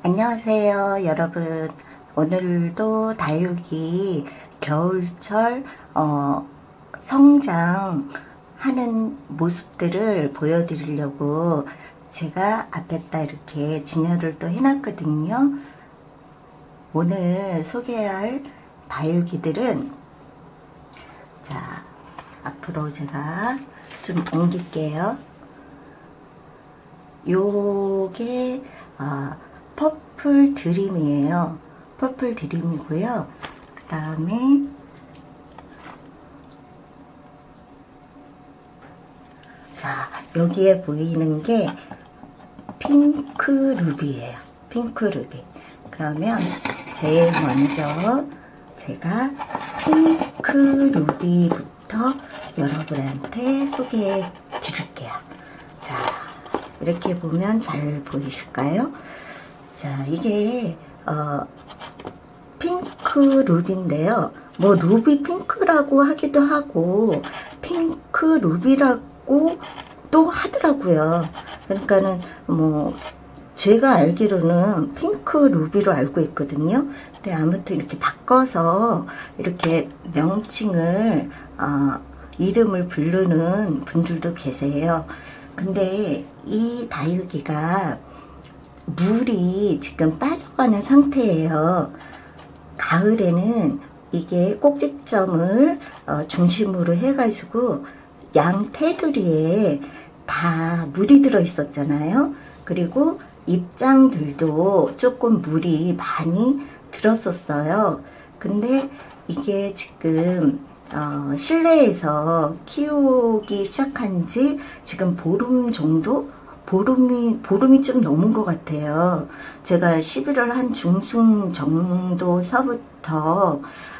안녕하세요 여러분. 오늘도 다육이 겨울철 어, 성장하는 모습들을 보여드리려고 제가 앞에다 이렇게 진열을 또 해놨거든요. 오늘 소개할 다육이들은 자 앞으로 제가 좀 옮길게요. 요게 어, 퍼플 드림이에요. 퍼플 드림이고요. 그 다음에 자 여기에 보이는 게 핑크 루비예요. 핑크 루비. 그러면 제일 먼저 제가 핑크 루비부터 여러분한테 소개해 드릴게요. 자, 이렇게 보면 잘 보이실까요? 자, 이게 어, 핑크 루비인데요. 뭐 루비 핑크라고 하기도 하고 핑크 루비라고 또 하더라고요. 그러니까는 뭐 제가 알기로는 핑크 루비로 알고 있거든요. 근데 아무튼 이렇게 바꿔서 이렇게 명칭을 어, 이름을 부르는 분들도 계세요. 근데 이 다육이가 물이 지금 빠져가는 상태예요. 가을에는 이게 꼭지점을 어, 중심으로 해가지고 양 테두리에 다 물이 들어 있었잖아요. 그리고 입장들도 조금 물이 많이 들었었어요. 근데 이게 지금 어, 실내에서 키우기 시작한 지 지금 보름 정도 보름이 보름이 좀 넘은 것 같아요. 제가 11월 한 중순 정도서부터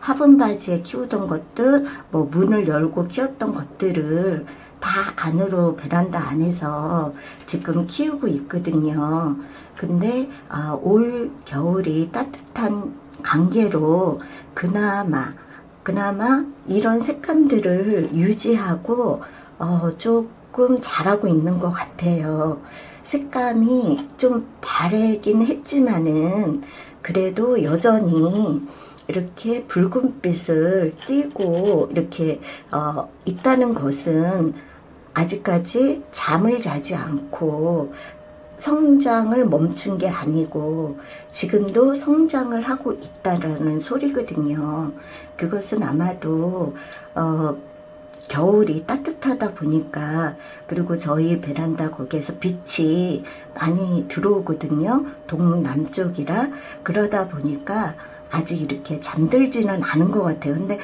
화분 바지에 키우던 것들, 뭐 문을 열고 키웠던 것들을 다 안으로 베란다 안에서 지금 키우고 있거든요. 근데 아, 올 겨울이 따뜻한 관계로 그나마 그나마 이런 색감들을 유지하고 어, 좀 조금 잘하고 있는 것 같아요. 색감이 좀 바래긴 했지만은 그래도 여전히 이렇게 붉은빛을 띠고 이렇게 어, 있다는 것은 아직까지 잠을 자지 않고 성장을 멈춘 게 아니고 지금도 성장을 하고 있다라는 소리거든요. 그것은 아마도 어, 겨울이 따뜻하다 보니까 그리고 저희 베란다 거기에서 빛이 많이 들어오거든요. 동남쪽이라 그러다 보니까 아직 이렇게 잠들지는 않은 것 같아요. 근데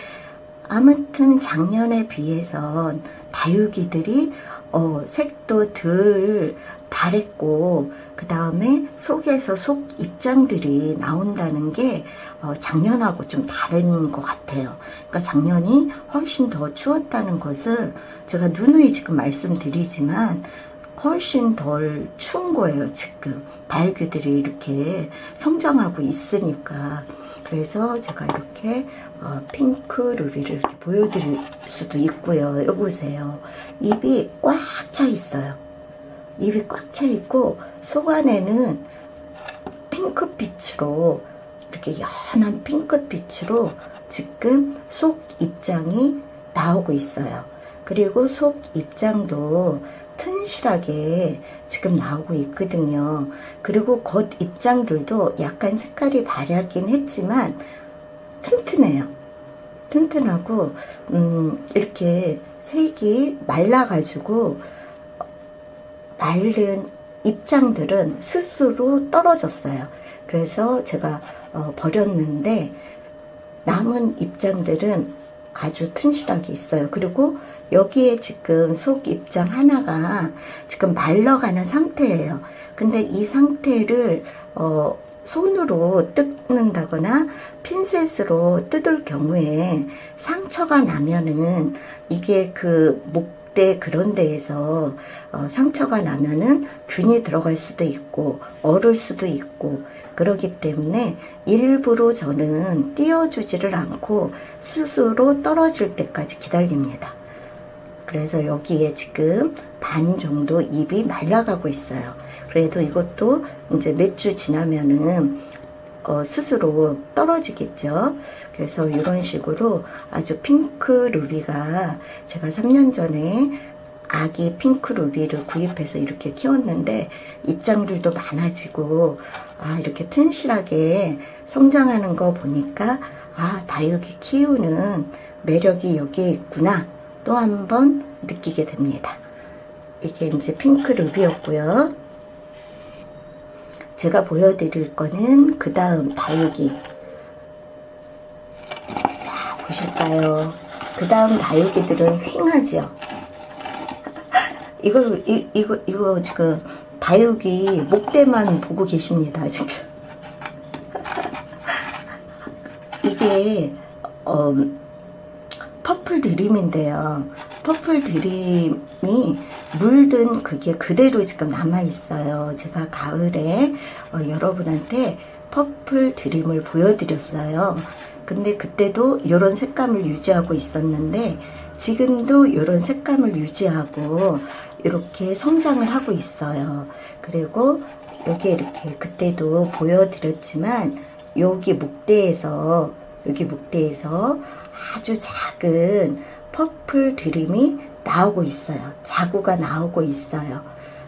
아무튼 작년에 비해선 다육이들이 어, 색도 덜 바랬고 그 다음에 속에서 속 입장들이 나온다는 게 어, 작년하고 좀 다른 것 같아요. 그러니까 작년이 훨씬 더 추웠다는 것을 제가 누누이 지금 말씀드리지만 훨씬 덜 추운 거예요 지금 다육이들이 이렇게 성장하고 있으니까 그래서 제가 이렇게 어, 핑크 루비를 이렇게 보여드릴 수도 있고요 여기 보세요 입이 꽉 차 있어요 입이 꽉 차 있고 속 안에는 핑크빛으로 이렇게 연한 핑크빛으로 지금 속 입장이 나오고 있어요. 그리고 속 입장도 튼실하게 지금 나오고 있거든요. 그리고 겉 입장들도 약간 색깔이 바래긴 했지만 튼튼해요. 튼튼하고 음, 이렇게 색이 말라가지고 마른 입장들은 스스로 떨어졌어요. 그래서 제가 어, 버렸는데 남은 입장들은 아주 튼실하게 있어요. 그리고 여기에 지금 속 입장 하나가 지금 말러가는 상태예요. 근데 이 상태를 어, 손으로 뜯는다거나 핀셋으로 뜯을 경우에 상처가 나면은 이게 그 목대 그런 데에서 어, 상처가 나면은 균이 들어갈 수도 있고 얼을 수도 있고 그러기 때문에 일부러 저는 띄워주지를 않고 스스로 떨어질 때까지 기다립니다. 그래서 여기에 지금 반 정도 입이 말라가고 있어요. 그래도 이것도 이제 몇 주 지나면은 어, 스스로 떨어지겠죠. 그래서 이런 식으로 아주 핑크 루비가 제가 3년 전에 아기 핑크 루비를 구입해서 이렇게 키웠는데 입장들도 많아지고 아 이렇게 튼실하게 성장하는 거 보니까 아 다육이 키우는 매력이 여기에 있구나 또 한 번 느끼게 됩니다. 이게 이제 핑크 루비였고요. 제가 보여드릴 거는 그 다음 다육이 자 보실까요? 그 다음 다육이들은 휑하죠. 이걸 이, 이거 이거 지금 다육이 목대만 보고 계십니다 지금. 이게 어, 퍼플 드림인데요. 퍼플 드림이 물든 그게 그대로 지금 남아 있어요. 제가 가을에 어, 여러분한테 퍼플 드림을 보여드렸어요. 근데 그때도 이런 색감을 유지하고 있었는데 지금도 이런 색감을 유지하고 이렇게 성장을 하고 있어요. 그리고 여기 이렇게 그때도 보여드렸지만 여기 목대에서 여기 목대에서 아주 작은 퍼플 드림이 나오고 있어요. 자구가 나오고 있어요.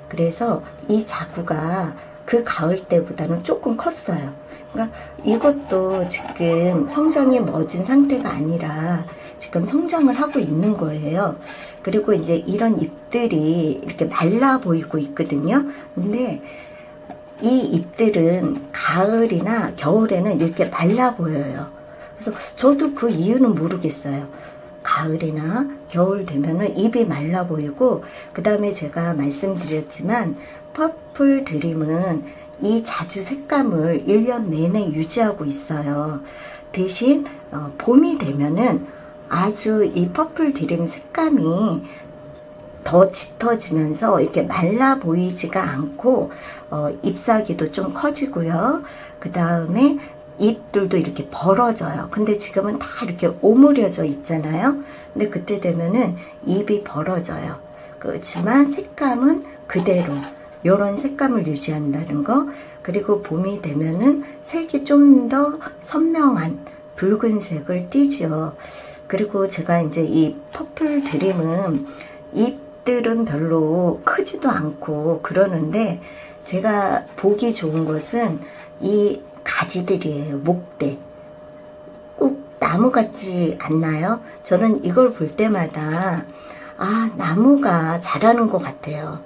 그래서 이 자구가 그 가을 때보다는 조금 컸어요. 그러니까 이것도 지금 성장이 멎은 상태가 아니라 지금 성장을 하고 있는 거예요. 그리고 이제 이런 잎들이 이렇게 말라 보이고 있거든요. 근데 이 잎들은 가을이나 겨울에는 이렇게 말라 보여요. 그래서 저도 그 이유는 모르겠어요. 가을이나 겨울 되면은 잎이 말라 보이고 그 다음에 제가 말씀드렸지만 퍼플 드림은 이 자주 색감을 1년 내내 유지하고 있어요. 대신 어, 봄이 되면은 아주 이 퍼플 드림 색감이 더 짙어지면서 이렇게 말라 보이지가 않고 어, 잎사귀도 좀 커지고요. 그 다음에 잎들도 이렇게 벌어져요. 근데 지금은 다 이렇게 오므려져 있잖아요. 근데 그때 되면은 잎이 벌어져요. 그렇지만 색감은 그대로 이런 색감을 유지한다는 거 그리고 봄이 되면은 색이 좀 더 선명한 붉은색을 띠죠. 그리고 제가 이제 이 퍼플 드림은 잎들은 별로 크지도 않고 그러는데 제가 보기 좋은 것은 이 가지들이에요. 목대. 꼭 나무 같지 않나요? 저는 이걸 볼 때마다 아 나무가 자라는 것 같아요.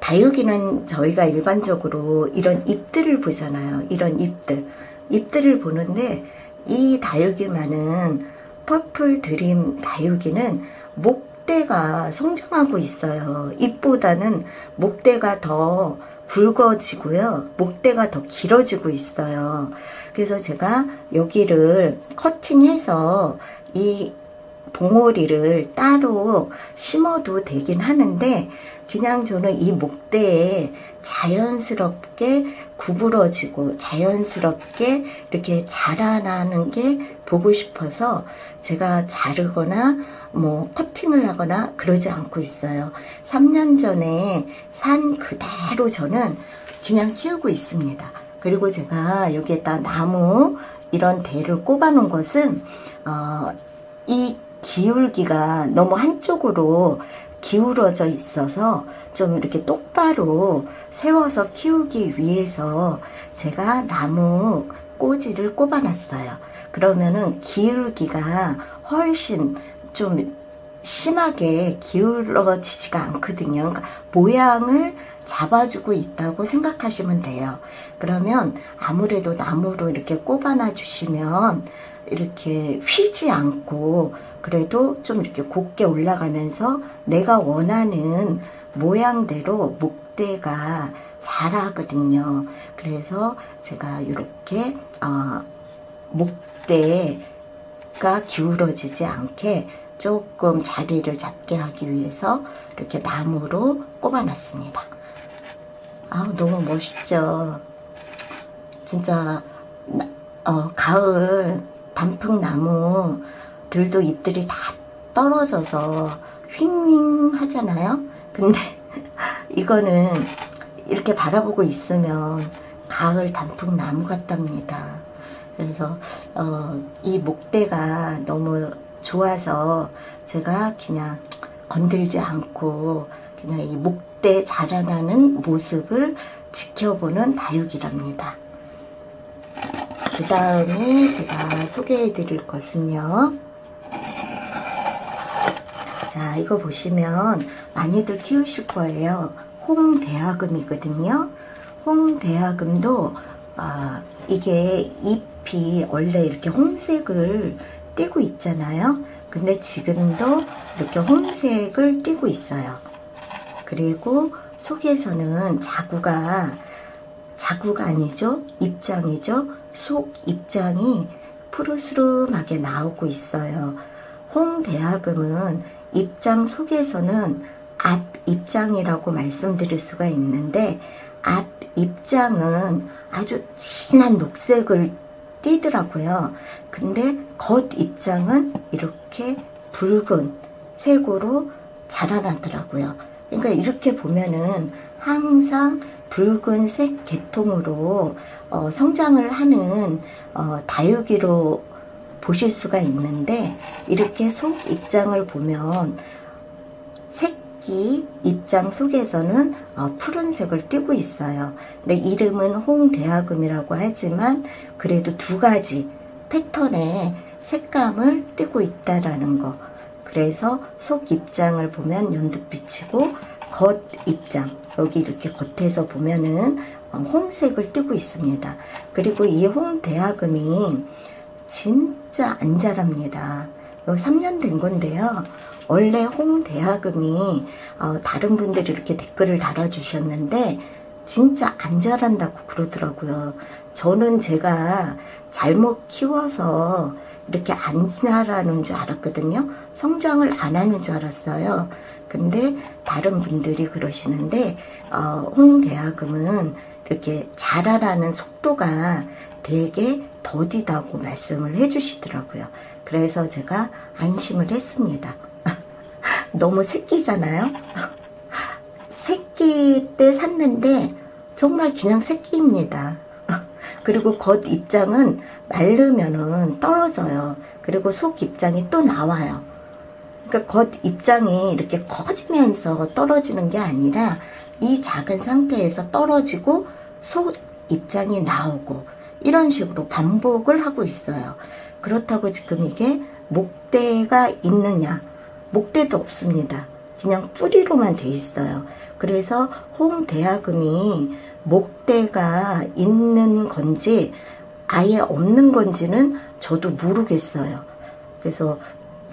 다육이는 저희가 일반적으로 이런 잎들을 보잖아요. 이런 잎들. 잎들을 보는데 이 다육이만은 퍼플 드림 다육이는 목대가 성장하고 있어요. 잎보다는 목대가 더 굵어지고요. 목대가 더 길어지고 있어요. 그래서 제가 여기를 커팅해서 이 봉오리를 따로 심어도 되긴 하는데 그냥 저는 이 목대에 자연스럽게 구부러지고 자연스럽게 이렇게 자라나는 게 보고 싶어서 제가 자르거나 뭐 커팅을 하거나 그러지 않고 있어요. 3년 전에 산 그대로 저는 그냥 키우고 있습니다. 그리고 제가 여기에다 나무 이런 대를 꼽아 놓은 것은 어, 이 기울기가 너무 한쪽으로 기울어져 있어서 좀 이렇게 똑바로 세워서 키우기 위해서 제가 나무 꼬지를 꼽아 놨어요. 그러면은 기울기가 훨씬 좀 심하게 기울어지지가 않거든요. 그러니까 모양을 잡아주고 있다고 생각하시면 돼요. 그러면 아무래도 나무로 이렇게 꼽아놔 주시면 이렇게 휘지 않고 그래도 좀 이렇게 곱게 올라가면서 내가 원하는 모양대로 목대가 자라거든요. 그래서 제가 이렇게 어, 목대가 기울어지지 않게 조금 자리를 잡게 하기 위해서 이렇게 나무로 꼽아놨습니다. 아 너무 멋있죠. 진짜 어, 가을 단풍나무들도 잎들이 다 떨어져서 휑휑 하잖아요. 근데 이거는 이렇게 바라보고 있으면 가을 단풍 나무 같답니다. 그래서 어, 이 목대가 너무 좋아서 제가 그냥 건들지 않고 그냥 이 목대 자라나는 모습을 지켜보는 다육이랍니다. 그 다음에 제가 소개해 드릴 것은요. 자, 이거 보시면 많이들 키우실 거예요. 홍대하금이거든요. 홍대하금도 아, 이게 잎이 원래 이렇게 홍색을 띠고 있잖아요. 근데 지금도 이렇게 홍색을 띠고 있어요. 그리고 속에서는 자구가 자구가 아니죠. 입장이죠. 속 입장이 푸르스름하게 나오고 있어요. 홍대하금은 입장 속에서는 앞 입장이라고 말씀드릴 수가 있는데 앞 입장은 아주 진한 녹색을 띠더라고요. 근데 겉 입장은 이렇게 붉은 색으로 자라나더라고요. 그러니까 이렇게 보면은 항상 붉은색 계통으로 어, 성장을 하는 어, 다육이로 보실 수가 있는데 이렇게 속 입장을 보면 새끼 입장 속에서는 어, 푸른색을 띠고 있어요. 근데 이름은 홍대하금이라고 하지만 그래도 두 가지 패턴의 색감을 띠고 있다라는 거. 그래서 속 입장을 보면 연두빛이고 겉 입장 여기 이렇게 겉에서 보면은 어, 홍색을 띠고 있습니다. 그리고 이 홍대하금이 진짜 안 자랍니다. 3년 된 건데요. 원래 홍대하금이 어, 다른 분들이 이렇게 댓글을 달아주셨는데 진짜 안 자란다고 그러더라고요. 저는 제가 잘못 키워서 이렇게 안 자라는 줄 알았거든요. 성장을 안 하는 줄 알았어요. 근데 다른 분들이 그러시는데 어, 홍대하금은 이렇게 자라라는 속도가 되게 더디다고 말씀을 해주시더라고요. 그래서 제가 안심을 했습니다. 너무 새끼잖아요. 새끼 때 샀는데 정말 그냥 새끼입니다. 그리고 겉 입장은 마르면은 떨어져요. 그리고 속 입장이 또 나와요. 그러니까 겉 입장이 이렇게 커지면서 떨어지는 게 아니라 이 작은 상태에서 떨어지고 속 입장이 나오고 이런 식으로 반복을 하고 있어요. 그렇다고 지금 이게 목대가 있느냐? 목대도 없습니다. 그냥 뿌리로만 돼 있어요. 그래서 홍대하금이 목대가 있는 건지 아예 없는 건지는 저도 모르겠어요. 그래서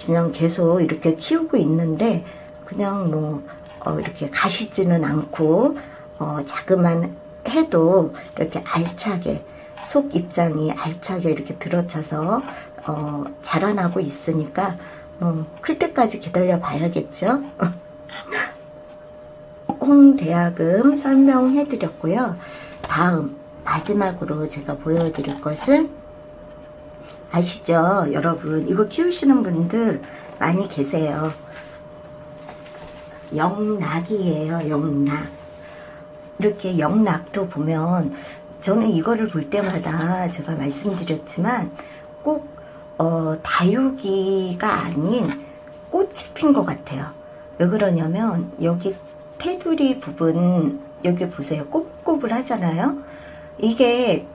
그냥 계속 이렇게 키우고 있는데 그냥 뭐 어, 이렇게 가시지는 않고 어, 자그만 해도 이렇게 알차게 속 입장이 알차게 이렇게 들어차서 어, 자라나고 있으니까 어, 클 때까지 기다려 봐야겠죠. 홍대학금 설명해 드렸고요. 다음 마지막으로 제가 보여드릴 것은 아시죠? 여러분 이거 키우시는 분들 많이 계세요. 영락이에요. 영락. 이렇게 영락도 보면 저는 이거를 볼 때마다 제가 말씀드렸지만 꼭 어, 다육이가 아닌 꽃이 핀 것 같아요. 왜 그러냐면 여기 테두리 부분 여기 보세요. 꼬불꼬불 하잖아요. 이게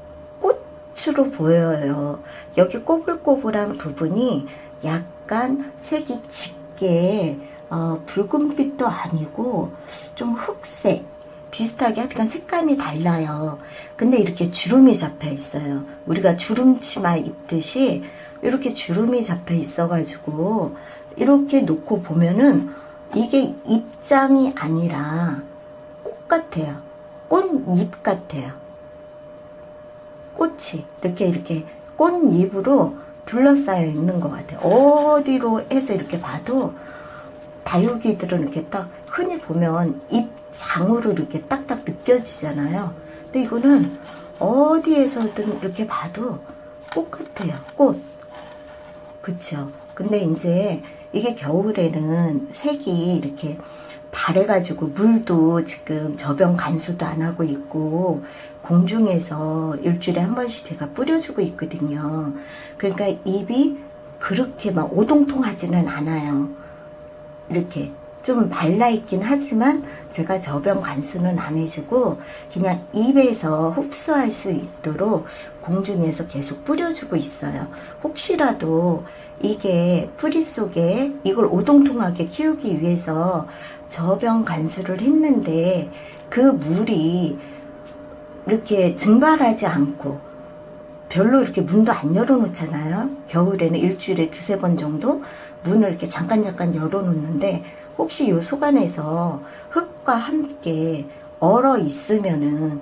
꽃으로 보여요. 여기 꼬불꼬불한 부분이 약간 색이 짙게 어, 붉은빛도 아니고 좀 흑색 비슷하게 약간 색감이 달라요. 근데 이렇게 주름이 잡혀 있어요. 우리가 주름치마 입듯이 이렇게 주름이 잡혀 있어가지고 이렇게 놓고 보면은 이게 입장이 아니라 꽃 같아요. 꽃잎 같아요. 꽃이 이렇게 이렇게 꽃잎으로 둘러싸여 있는 것 같아요. 어디로 해서 이렇게 봐도 다육이들은 이렇게 딱 흔히 보면 잎장으로 이렇게 딱딱 느껴지잖아요. 근데 이거는 어디에서든 이렇게 봐도 꽃 같아요. 꽃. 그쵸? 근데 이제 이게 겨울에는 색이 이렇게 바래가지고 물도 지금 저병 간수도 안 하고 있고 공중에서 일주일에 한 번씩 제가 뿌려주고 있거든요. 그러니까 입이 그렇게 막 오동통하지는 않아요. 이렇게 좀 발라있긴 하지만 제가 저병 관수는 안 해주고 그냥 입에서 흡수할 수 있도록 공중에서 계속 뿌려주고 있어요. 혹시라도 이게 뿌리 속에 이걸 오동통하게 키우기 위해서 저병 관수를 했는데 그 물이 이렇게 증발하지 않고 별로 이렇게 문도 안 열어놓잖아요. 겨울에는 일주일에 두세 번 정도 문을 이렇게 잠깐 잠깐 열어놓는데 혹시 요 속안에서 흙과 함께 얼어 있으면은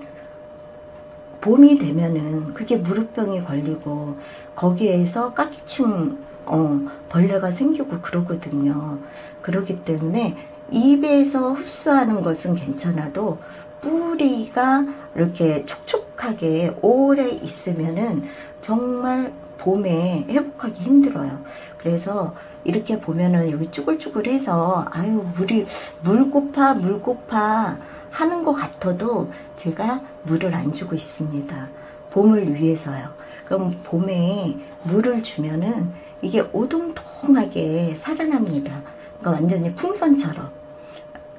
봄이 되면은 그게 무릎병이 걸리고 거기에서 까기충 어, 벌레가 생기고 그러거든요. 그렇기 때문에 입에서 흡수하는 것은 괜찮아도 뿌리가 이렇게 촉촉하게 오래 있으면은 정말 봄에 회복하기 힘들어요. 그래서 이렇게 보면은 여기 쭈글쭈글해서 아유 물이 물 고파 물 고파 하는 것 같아도 제가 물을 안 주고 있습니다. 봄을 위해서요. 그럼 봄에 물을 주면은 이게 오동통하게 살아납니다. 그러니까 완전히 풍선처럼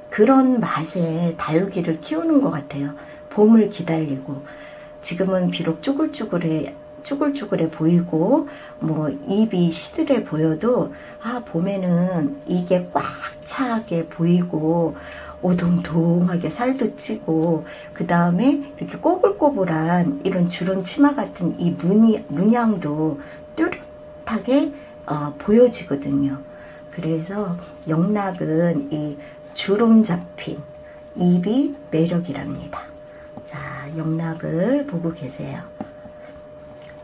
그런 맛에 다육이를 키우는 것 같아요. 봄을 기다리고 지금은 비록 쭈글쭈글해 쭈글쭈글해 보이고 뭐 입이 시들해 보여도 아 봄에는 이게 꽉 차게 보이고 오동동하게 살도 찌고 그 다음에 이렇게 꼬불꼬불한 이런 주름 치마 같은 이 무늬, 문양도 뚜렷하게 어, 보여지거든요. 그래서 영락은 이 주름 잡힌 입이 매력이랍니다. 자, 영락을 보고 계세요.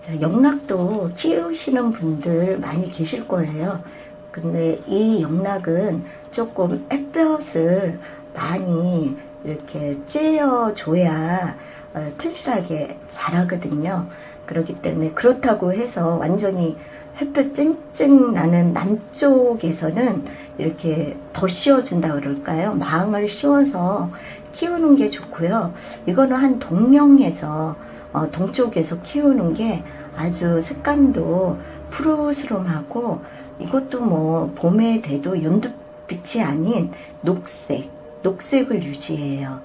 자, 영락도 키우시는 분들 많이 계실 거예요. 근데 이 영락은 조금 햇볕을 많이 이렇게 쬐어줘야 어, 튼실하게 자라거든요. 그렇기 때문에 그렇다고 해서 완전히 햇볕 쨍쨍 나는 남쪽에서는 이렇게 더 씌워준다 그럴까요? 망을 씌워서 키우는 게 좋고요. 이거는 한 동령에서 어, 동쪽에서 키우는 게 아주 색감도 푸르스름하고 이것도 뭐 봄에 돼도 연두빛이 아닌 녹색, 녹색을 유지해요.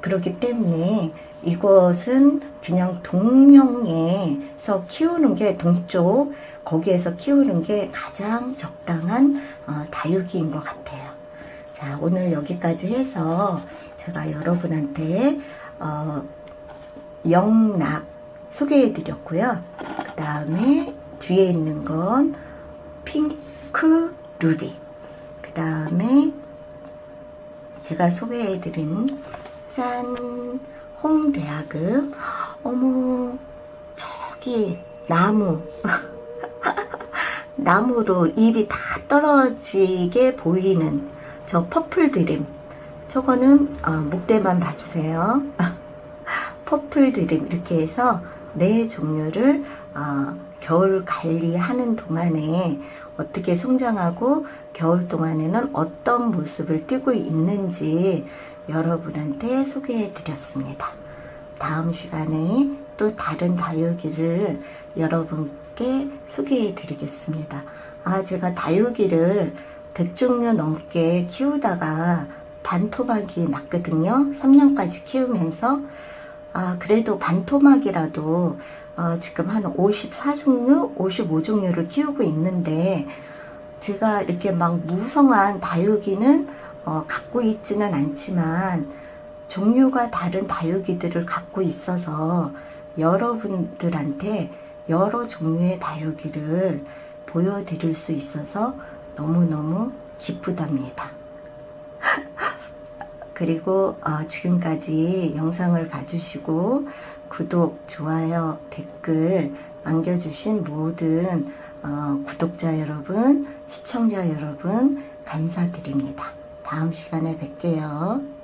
그렇기 때문에 이것은 그냥 동명에서 키우는 게 동쪽 거기에서 키우는 게 가장 적당한 어, 다육이인 것 같아요. 자 오늘 여기까지 해서 제가 여러분한테 어, 영락 소개해 드렸고요. 그 다음에 뒤에 있는 건 핑크 루비 그 다음에 제가 소개해 드린 짠 홍대학읍 어머 저기 나무. 나무로 잎이 다 떨어지게 보이는 저 퍼플 드림. 저거는 어, 목대만 봐주세요. 퍼플 드림. 이렇게 해서 네 종류를 어, 겨울 관리하는 동안에 어떻게 성장하고 겨울 동안에는 어떤 모습을 띠고 있는지 여러분한테 소개해 드렸습니다. 다음 시간에 또 다른 다육이를 여러분께 소개해 드리겠습니다. 아, 제가 다육이를 100종류 넘게 키우다가 반토막이 났거든요. 3년까지 키우면서. 아, 그래도 반토막이라도 어, 지금 한 54종류, 55종류를 키우고 있는데 제가 이렇게 막 무성한 다육이는 어, 갖고 있지는 않지만 종류가 다른 다육이들을 갖고 있어서 여러분들한테 여러 종류의 다육이를 보여드릴 수 있어서 너무너무 기쁘답니다. 그리고 어, 지금까지 영상을 봐주시고 구독, 좋아요, 댓글 남겨주신 모든 어, 구독자 여러분, 시청자 여러분 감사드립니다. 다음 시간에 뵐게요.